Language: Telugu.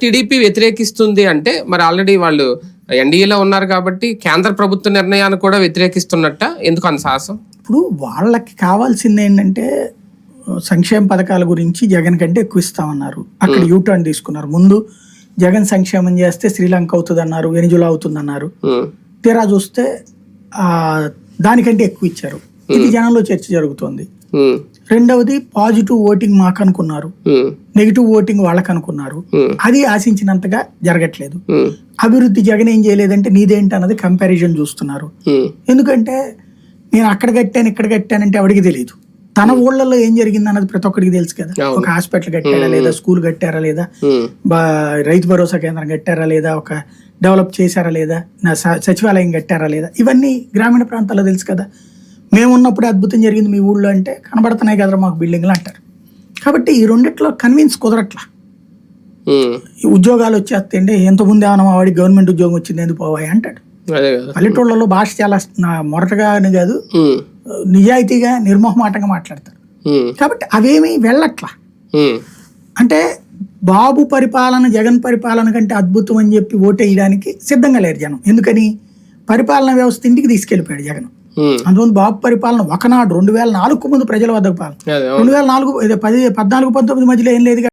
టీడీపీ వ్యతిరేకిస్తుంది అంటే మరి ఆల్రెడీ వాళ్ళు ఎన్డీఏలో ఉన్నారు కాబట్టి కేంద్ర ప్రభుత్వ నిర్ణయాన్ని కూడా వ్యతిరేకిస్తున్నట్ట. ఎందుకు అంత సాహసం? ఇప్పుడు వాళ్ళకి కావాల్సింది ఏంటంటే సంక్షేమ పథకాల గురించి జగన్ కంటే ఎక్కువ ఇస్తామన్నారు. అక్కడ యూటర్న్ తీసుకున్నారు. ముందు జగన్ సంక్షేమం చేస్తే శ్రీలంక అవుతుంది అన్నారు వెనిజులా అవుతుంది అన్నారు తీరా చూస్తే ఆ దానికంటే ఎక్కువ ఇచ్చారు. ఇది జనంలో చర్చ జరుగుతోంది. రెండవది పాజిటివ్ ఓటింగ్ మాకు అనుకున్నారు నెగిటివ్ ఓటింగ్ వాళ్ళకు అనుకున్నారు. అది ఆశించినంతగా జరగట్లేదు. అభివృద్ధి జగన్ ఏం చేయలేదంటే నీదేంటి అన్నది కంపారిజన్ చూస్తున్నారు ఎందుకంటే నేను అక్కడ కట్టాను ఇక్కడ కట్టానంటే ఎవడికి తెలియదు తన ఊళ్ళలో ఏం జరిగింది అన్నది ప్రతి ఒక్కరికి తెలుసు కదా. ఒక హాస్పిటల్ కట్టారా లేదా స్కూల్ కట్టారా లేదా రైతు భరోసా కేంద్రం కట్టారా లేదా ఒక డెవలప్ చేశారా లేదా సచివాలయం కట్టారా లేదా ఇవన్నీ గ్రామీణ ప్రాంతాల్లో తెలుసు కదా. మేము ఉన్నప్పుడు అద్భుతం జరిగింది మీ ఊళ్ళో అంటే కనబడుతున్నాయి కదా మాకు బిల్డింగ్లు అంటారు. కాబట్టి ఈ రెండిట్లో కన్విన్స్ కుదరట్లా. ఉద్యోగాలు వచ్చేస్తే ఎంత ముందు ఏమన్నా మా వాడికి గవర్నమెంట్ ఉద్యోగం వచ్చింది ఎందుకు పోవాయి అంటాడు. పల్లెటూళ్ళలో భాష చాలా మొరటగానే కాదు. నిజాయితీగా నిర్మోహమాటంగా మాట్లాడతారు కాబట్టి అవేమీ వెళ్ళట్లా. అంటే బాబు పరిపాలన జగన్ పరిపాలన కంటే అద్భుతం అని చెప్పి ఓటేయడానికి సిద్ధంగా లేరు జనం. ఎందుకని? పరిపాలన వ్యవస్థ ఇంటికి తీసుకెళ్ళిపోయాడు జగన్. అందువల్ల బాబు పరిపాలన. ఒకనాడు రెండు వేల నాలుగు ముందు ప్రజల వద్దకు పాలన. రెండు వేల నాలుగు పది పద్నాలుగు పంతొమ్మిది మధ్యలో ఏం లేదు